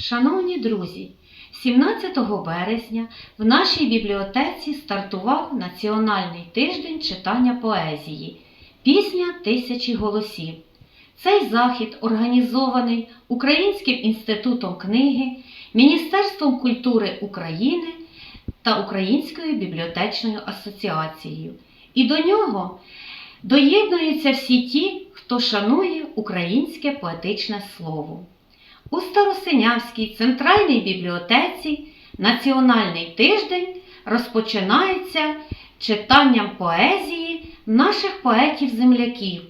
Шановні друзі, 17 березня в нашій бібліотеці стартував Національний тиждень читання поезії Пісня тисячі голосів. Цей захід організований Українським інститутом книги, Міністерством культури України та Українською бібліотечною асоціацією. І до нього доєднуються всі ті, хто шанує українське поетичне слово. У Старосинявській центральній бібліотеці Національний тиждень розпочинається читанням поезії наших поетів-земляків,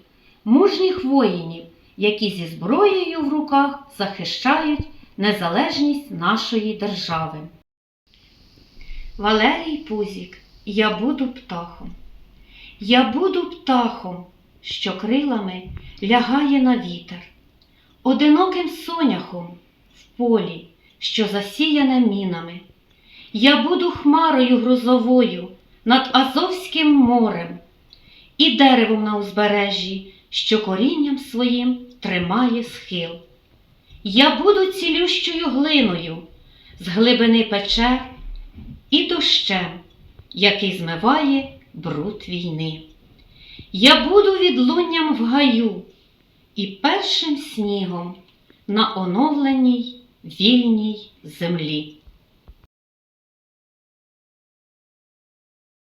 мужніх воїнів, які зі зброєю в руках захищають незалежність нашої держави. Валерій Пузік, я буду птахом. Я буду птахом, що крилами лягає на вітер, одиноким соняхом в полі, що засіяне мінами. Я буду хмарою грозовою над Азовським морем і деревом на узбережжі, що корінням своїм тримає схил. Я буду цілющою глиною з глибини печер і дощем, який змиває бруд війни. Я буду відлунням в гаю і першим снігом на оновленій вільній землі.